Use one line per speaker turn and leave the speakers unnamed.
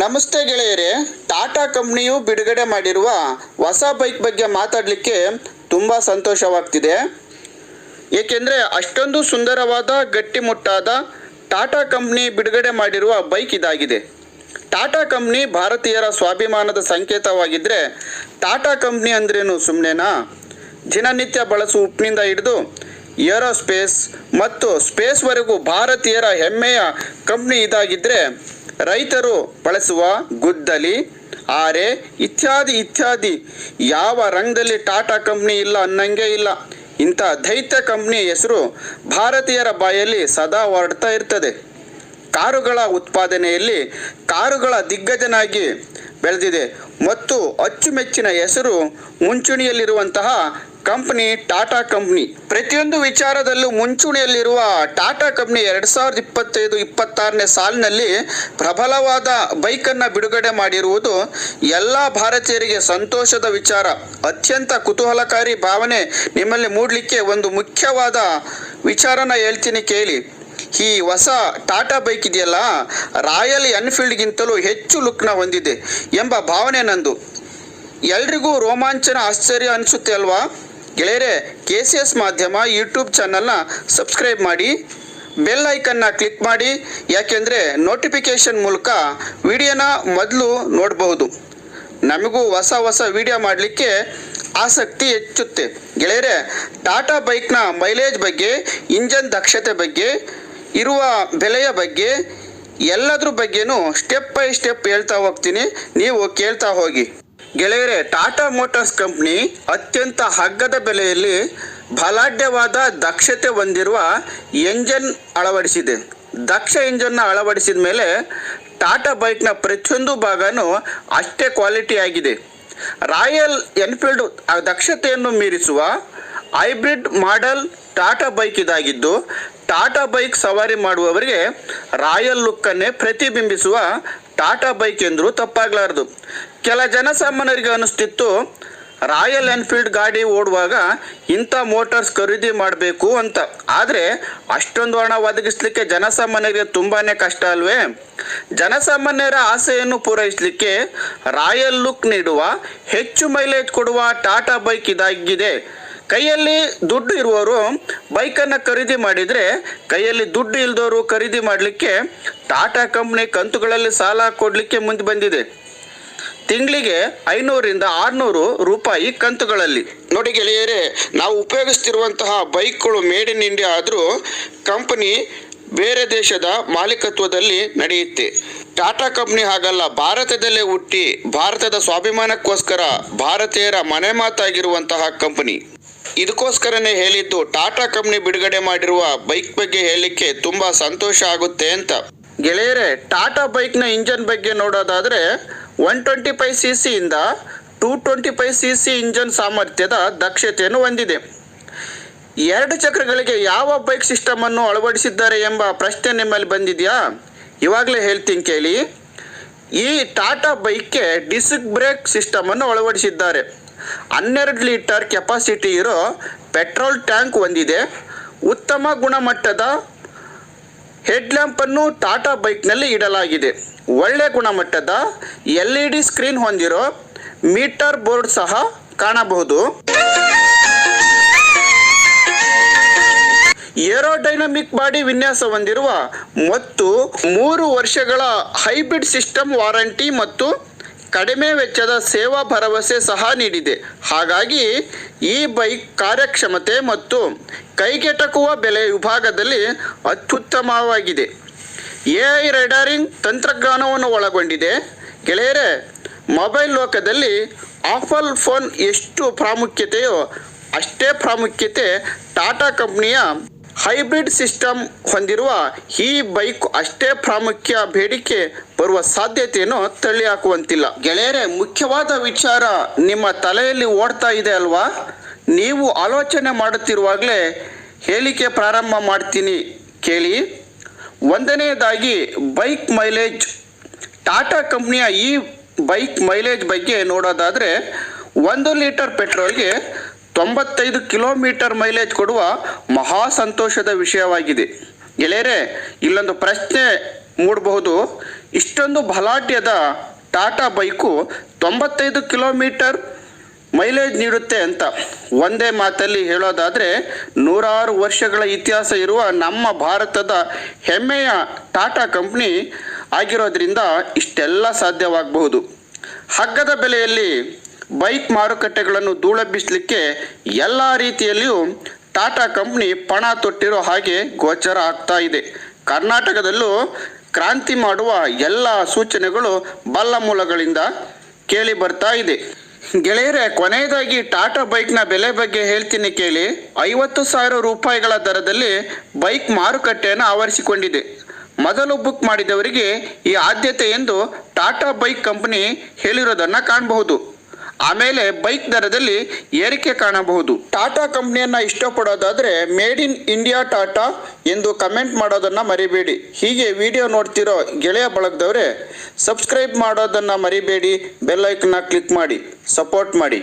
ನಮಸ್ತೆ ಗೆಳೆಯರೇ, ಟಾಟಾ ಕಂಪ್ನಿಯು ಬಿಡುಗಡೆ ಮಾಡಿರುವ ಹೊಸ ಬೈಕ್ ಬಗ್ಗೆ ಮಾತಾಡಲಿಕ್ಕೆ ತುಂಬ ಸಂತೋಷವಾಗ್ತಿದೆ. ಏಕೆಂದರೆ ಅಷ್ಟೊಂದು ಸುಂದರವಾದ, ಗಟ್ಟಿಮುಟ್ಟಾದ ಟಾಟಾ ಕಂಪ್ನಿ ಬಿಡುಗಡೆ ಮಾಡಿರುವ ಬೈಕ್ ಇದಾಗಿದೆ. ಟಾಟಾ ಕಂಪ್ನಿ ಭಾರತೀಯರ ಸ್ವಾಭಿಮಾನದ ಸಂಕೇತವಾಗಿದ್ದರೆ ಟಾಟಾ ಕಂಪ್ನಿ ಅಂದ್ರೇನು ಸುಮ್ಮನೆನಾ ದಿನನಿತ್ಯ ಬಳಸುವ ಉಪ್ಪಿನಿಂದ ಹಿಡಿದು ಏರೋಸ್ಪೇಸ್ ಮತ್ತು ಸ್ಪೇಸ್ವರೆಗೂ ಭಾರತೀಯರ ಹೆಮ್ಮೆಯ ಕಂಪ್ನಿ ಇದಾಗಿದ್ದರೆ ರೈತರು ಬಳಸುವ ಗುದ್ದಲಿ, ಆರೆ ಇತ್ಯಾದಿ ಇತ್ಯಾದಿ. ಯಾವ ರಂಗದಲ್ಲಿ ಟಾಟಾ ಕಂಪ್ನಿ ಇಲ್ಲ ಅನ್ನಂಗೆ ಇಲ್ಲ. ಇಂಥ ದೈತ್ಯ ಕಂಪ್ನಿ ಹೆಸರು ಭಾರತೀಯರ ಬಾಯಲ್ಲಿ ಸದಾ ಹೊರಡ್ತಾ ಇರ್ತದೆ. ಕಾರುಗಳ ಉತ್ಪಾದನೆಯಲ್ಲಿ ಕಾರುಗಳ ದಿಗ್ಗಜನಾಗಿ ಬೆಳೆದಿದೆ. ಮತ್ತು ಅಚ್ಚುಮೆಚ್ಚಿನ ಹೆಸರು ಮುಂಚೂಣಿಯಲ್ಲಿರುವಂತಹ ಕಂಪನಿ ಟಾಟಾ ಕಂಪ್ನಿ. ಪ್ರತಿಯೊಂದು ವಿಚಾರದಲ್ಲೂ ಮುಂಚೂಣಿಯಲ್ಲಿರುವ ಟಾಟಾ ಕಂಪ್ನಿ ಎರಡ್ ಸಾವಿರದ ಇಪ್ಪತ್ತೈದು, ಇಪ್ಪತ್ತಾರನೇ ಸಾಲಿನಲ್ಲಿ ಪ್ರಬಲವಾದ ಬೈಕನ್ನು ಬಿಡುಗಡೆ ಮಾಡಿರುವುದು ಎಲ್ಲ ಭಾರತೀಯರಿಗೆ ಸಂತೋಷದ ವಿಚಾರ. ಅತ್ಯಂತ ಕುತೂಹಲಕಾರಿ ಭಾವನೆ ನಿಮ್ಮಲ್ಲಿ ಮೂಡಲಿಕ್ಕೆ ಒಂದು ಮುಖ್ಯವಾದ ವಿಚಾರನ ಹೇಳ್ತೀನಿ ಕೇಳಿ. ಈ ಹೊಸ ಟಾಟಾ ಬೈಕ್ ಇದೆಯಲ್ಲ, ರಾಯಲ್ ಎನ್ಫೀಲ್ಡ್ಗಿಂತಲೂ ಹೆಚ್ಚು ಲುಕ್ನ ಹೊಂದಿದೆ ಎಂಬ ಭಾವನೆ ನಂದು. ಎಲ್ರಿಗೂ ರೋಮಾಂಚನ ಆಶ್ಚರ್ಯ ಅನಿಸುತ್ತೆ ಅಲ್ವಾ? ಗೆಳೆಯರೆ, ಕೆ ಸಿ ಎಸ್ ಮಾಧ್ಯಮ ಯೂಟ್ಯೂಬ್ ಚಾನಲ್ನ ಸಬ್ಸ್ಕ್ರೈಬ್ ಮಾಡಿ, ಬೆಲ್ ಐಕನ್ನ ಕ್ಲಿಕ್ ಮಾಡಿ, ಯಾಕೆಂದರೆ ನೋಟಿಫಿಕೇಷನ್ ಮೂಲಕ ವಿಡಿಯೋನ ಮೊದಲು ನೋಡಬಹುದು. ನಮಗೂ ಹೊಸ ಹೊಸ ವಿಡಿಯೋ ಮಾಡಲಿಕ್ಕೆ ಆಸಕ್ತಿ ಹೆಚ್ಚುತ್ತೆ. ಗೆಳೆಯರೆ, ಟಾಟಾ ಬೈಕ್ನ ಮೈಲೇಜ್ ಬಗ್ಗೆ, ಇಂಜನ್ ದಕ್ಷತೆ ಬಗ್ಗೆ ಇರುವ ಬೆಲೆಯ ಬಗ್ಗೆ ಎಲ್ಲದ್ರ ಬಗ್ಗೆನೂ ಸ್ಟೆಪ್ ಬೈ ಸ್ಟೆಪ್ ಹೇಳ್ತಾ ಹೋಗ್ತೀನಿ. ನೀವು ಕೇಳ್ತಾ ಹೋಗಿ. ಗೆಳೆಯರೆ ಟಾಟಾ ಮೋಟರ್ಸ್ ಕಂಪ್ನಿ ಅತ್ಯಂತ ಹಗ್ಗದ ಬೆಲೆಯಲ್ಲಿ ಬಲಾಢ್ಯವಾದ ದಕ್ಷತೆ ಹೊಂದಿರುವ ಎಂಜನ್ ಅಳವಡಿಸಿದೆ. ದಕ್ಷ ಇಂಜನ್ನ ಅಳವಡಿಸಿದ ಮೇಲೆ ಟಾಟಾ ಬೈಕ್ನ ಪ್ರತಿಯೊಂದು ಭಾಗನೂ ಅಷ್ಟೇ ಕ್ವಾಲಿಟಿ ಆಗಿದೆ. ರಾಯಲ್ ಎನ್ಫೀಲ್ಡ್ ದಕ್ಷತೆಯನ್ನು ಮೀರಿಸುವ ಹೈಬ್ರಿಡ್ ಮಾಡೆಲ್ ಟಾಟಾ ಬೈಕ್ ಇದಾಗಿದ್ದು ಟಾಟಾ ಬೈಕ್ ಸವಾರಿ ಮಾಡುವವರಿಗೆ ರಾಯಲ್ ಲುಕ್ಕನ್ನೇ ಪ್ರತಿಬಿಂಬಿಸುವ ಟಾಟಾ ಬೈಕ್ ಎಂದರೂ ತಪ್ಪಾಗಲಾರದು. ಕೆಲ ಜನಸಾಮಾನ್ಯರಿಗೆ ಅನಿಸ್ತಿತ್ತು, ರಾಯಲ್ ಎನ್ಫೀಲ್ಡ್ ಗಾಡಿ ಓಡುವಾಗ ಇಂಥ ಮೋಟಾರ್ಸ್ ಖರೀದಿ ಮಾಡಬೇಕು ಅಂತ. ಆದರೆ ಅಷ್ಟೊಂದು ಹಣ ಒದಗಿಸ್ಲಿಕ್ಕೆ ಜನಸಾಮಾನ್ಯರಿಗೆ ತುಂಬಾ ಕಷ್ಟ ಅಲ್ವೇ? ಜನಸಾಮಾನ್ಯರ ಆಸೆಯನ್ನು ಪೂರೈಸಲಿಕ್ಕೆ ರಾಯಲ್ ಲುಕ್ ನೀಡುವ ಹೆಚ್ಚು ಮೈಲೇಜ್ ಕೊಡುವ ಟಾಟಾ ಬೈಕ್ ಇದಾಗಿದೆ. ಕೈಯಲ್ಲಿ ದುಡ್ಡು ಇರುವವರು ಬೈಕನ್ನು ಖರೀದಿ ಮಾಡಿದರೆ ಕೈಯಲ್ಲಿ ದುಡ್ಡು ಇಲ್ದವರು ಖರೀದಿ ಮಾಡಲಿಕ್ಕೆ ಟಾಟಾ ಕಂಪ್ನಿ ಕಂತುಗಳಲ್ಲಿ ಸಾಲ ಕೊಡಲಿಕ್ಕೆ ಮುಂದೆ ಬಂದಿದೆ. ತಿಂಗಳಿಗೆ ಐನೂರಿಂದ ಆರುನೂರು ರೂಪಾಯಿ ಕಂತುಗಳಲ್ಲಿ. ನೋಡಿ ಗೆಳೆಯರೇ, ನಾವು ಉಪಯೋಗಿಸ್ತಿರುವಂತಹ ಬೈಕ್ಗಳು ಮೇಡ್ ಇನ್ ಇಂಡಿಯಾ ಆದರೂ ಕಂಪನಿ ಬೇರೆ ದೇಶದ ಮಾಲೀಕತ್ವದಲ್ಲಿ ನಡೆಯುತ್ತೆ. ಟಾಟಾ ಕಂಪ್ನಿ ಹಾಗಲ್ಲ, ಭಾರತದಲ್ಲೇ ಹುಟ್ಟಿ, ಭಾರತದ ಸ್ವಾಭಿಮಾನಕ್ಕೋಸ್ಕರ ಭಾರತೀಯರ ಮನೆ ಮಾತಾಗಿರುವಂತಹ ಕಂಪನಿ. ಇದಕ್ಕೋಸ್ಕರನೇ ಹೇಳಿದ್ದು, ಟಾಟಾ ಕಂಪ್ನಿ ಬಿಡುಗಡೆ ಮಾಡಿರುವ ಬೈಕ್ ಬಗ್ಗೆ ಹೇಳಲಿಕ್ಕೆ ತುಂಬಾ ಸಂತೋಷ ಆಗುತ್ತೆ ಅಂತ. ಗೆಳೆಯರೆ, ಟಾಟಾ ಬೈಕ್ನ ಇಂಜನ್ ಬಗ್ಗೆ ನೋಡೋದಾದ್ರೆ one twenty five C ಸಿಯಿಂದ two twenty five C C engine ಸಾಮರ್ಥ್ಯದ ದಕ್ಷತೆಯನ್ನು ಹೊಂದಿದೆ. ಎರಡು ಚಕ್ರಗಳಿಗೆ ಯಾವ ಬೈಕ್ ಸಿಸ್ಟಮ್ ಅನ್ನು ಅಳವಡಿಸಿದ್ದಾರೆ ಎಂಬ ಪ್ರಶ್ನೆ ನಿಮ್ಮಲ್ಲಿ ಬಂದಿದೆಯಾ? ಇವಾಗಲೇ ಹೇಳ್ತೀನಿ ಕೇಳಿ. ಈ ಟಾಟಾ ಬೈಕ್ಗೆ ಡಿಸ್ಕ್ ಬ್ರೇಕ್ ಸಿಸ್ಟಮ್ ಅನ್ನು ಅಳವಡಿಸಿದ್ದಾರೆ. ಹನ್ನೆರಡು ಲೀಟರ್ ಕೆಪಾಸಿಟಿ ಇರೋ ಪೆಟ್ರೋಲ್ ಟ್ಯಾಂಕ್ ಹೊಂದಿದೆ ಉತ್ತಮ ಗುಣಮಟ್ಟದ ಹೆಡ್ಲ್ಯಾಂಪನ್ನು ಟಾಟಾ ಬೈಕ್ನಲ್ಲಿ ಇಡಲಾಗಿದೆ. ಒಳ್ಳೆ ಗುಣಮಟ್ಟದ ಎಲ್ ಇ ಡಿ ಸ್ಕ್ರೀನ್ ಹೊಂದಿರೋ ಮೀಟರ್ ಬೋರ್ಡ್ ಸಹ ಕಾಣಬಹುದು. ಏರೋಡೈನಮಿಕ್ ಬಾಡಿ ವಿನ್ಯಾಸ ಹೊಂದಿರುವ ಮತ್ತು ಮೂರು ವರ್ಷಗಳ ಹೈಬ್ರಿಡ್ ಸಿಸ್ಟಮ್ ವಾರಂಟಿ ಮತ್ತು ಕಡಿಮೆ ವೆಚ್ಚದ ಸೇವಾ ಭರವಸೆ ಸಹ ನೀಡಿದೆ. ಹಾಗಾಗಿ ಈ ಬೈಕ್ ಕಾರ್ಯಕ್ಷಮತೆ ಮತ್ತು ಕೈಗೆಟಕುವ ಬೆಲೆ ವಿಭಾಗದಲ್ಲಿ ಅತ್ಯುತ್ತಮವಾಗಿದೆ. ಎ ಐ ರೈಡರಿಂಗ್ ತಂತ್ರಜ್ಞಾನವನ್ನು ಒಳಗೊಂಡಿದೆ. ಗೆಳೆಯರೆ, ಮೊಬೈಲ್ ಲೋಕದಲ್ಲಿ ಆಫಲ್ ಫೋನ್ ಎಷ್ಟು ಪ್ರಾಮುಖ್ಯತೆಯೋ ಅಷ್ಟೇ ಪ್ರಾಮುಖ್ಯತೆ ಟಾಟಾ ಕಂಪ್ನಿಯ ಹೈಬ್ರಿಡ್ ಸಿಸ್ಟಮ್ ಹೊಂದಿರುವ ಈ ಬೈಕ್ ಅಷ್ಟೇ ಪ್ರಾಮುಖ್ಯ ಬೇಡಿಕೆ ಬರುವ ಸಾಧ್ಯತೆಯನ್ನು ತಳ್ಳಿ ಹಾಕುವಂತಿಲ್ಲ ಗೆಳೆಯರೇ, ಮುಖ್ಯವಾದ ವಿಚಾರ ನಿಮ್ಮ ತಲೆಯಲ್ಲಿ ಓಡ್ತಾ ಇದೆ ಅಲ್ವಾ? ನೀವು ಆಲೋಚನೆ ಮಾಡುತ್ತಿರುವಾಗಲೇ ಹೇಳಿಕೆ ಪ್ರಾರಂಭ ಮಾಡ್ತೀನಿ ಕೇಳಿ. ಒಂದನೆಯದಾಗಿ, ಬೈಕ್ ಮೈಲೇಜ್. ಟಾಟಾ ಕಂಪ್ನಿಯ ಈ ಬೈಕ್ ಮೈಲೇಜ್ ಬಗ್ಗೆ ನೋಡೋದಾದರೆ, ಒಂದು ಲೀಟರ್ ಪೆಟ್ರೋಲ್ಗೆ ತೊಂಬತ್ತೈದು ಕಿಲೋಮೀಟರ್ ಮೈಲೇಜ್ ಕೊಡುವ ಮಹಾ ಸಂತೋಷದ ವಿಷಯವಾಗಿದೆ. ಗೆಳೆಯರೆ, ಇಲ್ಲೊಂದು ಪ್ರಶ್ನೆ ಮೂಡಬಹುದು. ಇಷ್ಟೊಂದು ಬಲಾಢ್ಯದ ಟಾಟಾ ಬೈಕು ತೊಂಬತ್ತೈದು ಕಿಲೋಮೀಟರ್ ಮೈಲೇಜ್ ನೀಡುತ್ತೆ ಅಂತ. ಒಂದೇ ಮಾತಲ್ಲಿ ಹೇಳೋದಾದರೆ, ನೂರಾರು ವರ್ಷಗಳ ಇತಿಹಾಸ ಇರುವ ನಮ್ಮ ಭಾರತದ ಹೆಮ್ಮೆಯ ಟಾಟಾ ಕಂಪ್ನಿ ಆಗಿರೋದ್ರಿಂದ ಇಷ್ಟೆಲ್ಲ ಸಾಧ್ಯವಾಗಬಹುದು. ಹಗ್ಗದ ಬೆಲೆಯಲ್ಲಿ ಬೈಕ್ ಮಾರುಕಟ್ಟೆಗಳನ್ನು ಧೂಳೆಬ್ಬಿಸಲಿಕ್ಕೆ ಎಲ್ಲ ರೀತಿಯಲ್ಲಿಯೂ ಟಾಟಾ ಕಂಪ್ನಿ ಪಣ ತೊಟ್ಟಿರೋ ಹಾಗೆ ಗೋಚರ ಆಗ್ತಾ ಇದೆ. ಕರ್ನಾಟಕದಲ್ಲೂ ಕ್ರಾಂತಿ ಮಾಡುವ ಎಲ್ಲ ಸೂಚನೆಗಳು ಬಲ್ಲ ಮೂಲಗಳಿಂದ ಕೇಳಿ ಬರ್ತಾ ಇದೆ. ಗೆಳೆಯರೆ, ಕೊನೆಯದಾಗಿ ಟಾಟಾ ಬೈಕ್ನ ಬೆಲೆ ಬಗ್ಗೆ ಹೇಳ್ತೀನಿ ಕೇಳಿ. ಐವತ್ತು ಸಾವಿರ ರೂಪಾಯಿಗಳ ದರದಲ್ಲಿ ಬೈಕ್ ಮಾರುಕಟ್ಟೆಯನ್ನು ಆವರಿಸಿಕೊಂಡಿದೆ. ಮೊದಲು ಬುಕ್ ಮಾಡಿದವರಿಗೆ ಈ ಆದ್ಯತೆ ಎಂದು ಟಾಟಾ ಬೈಕ್ ಕಂಪನಿ ಹೇಳಿರೋದನ್ನು ಕಾಣಬಹುದು. ಆಮೇಲೆ ಬೈಕ್ ದರದಲ್ಲಿ ಏರಿಕೆ ಕಾಣಬಹುದು. ಟಾಟಾ ಕಂಪ್ನಿಯನ್ನ ಇಷ್ಟಪಡೋದಾದ್ರೆ ಮೇಡ್ ಇನ್ ಇಂಡಿಯಾ ಟಾಟಾ ಎಂದು ಕಮೆಂಟ್ ಮಾಡೋದನ್ನ ಮರಿಬೇಡಿ. ಹೀಗೆ ವಿಡಿಯೋ ನೋಡ್ತಿರೋ ಗೆಳೆಯ ಬಳಗದವರೇ, ಸಬ್ಸ್ಕ್ರೈಬ್ ಮಾಡೋದನ್ನ ಮರಿಬೇಡಿ ಬೆಲ್ಲೈಕನ್ನ ಕ್ಲಿಕ್ ಮಾಡಿ, ಸಪೋರ್ಟ್ ಮಾಡಿ.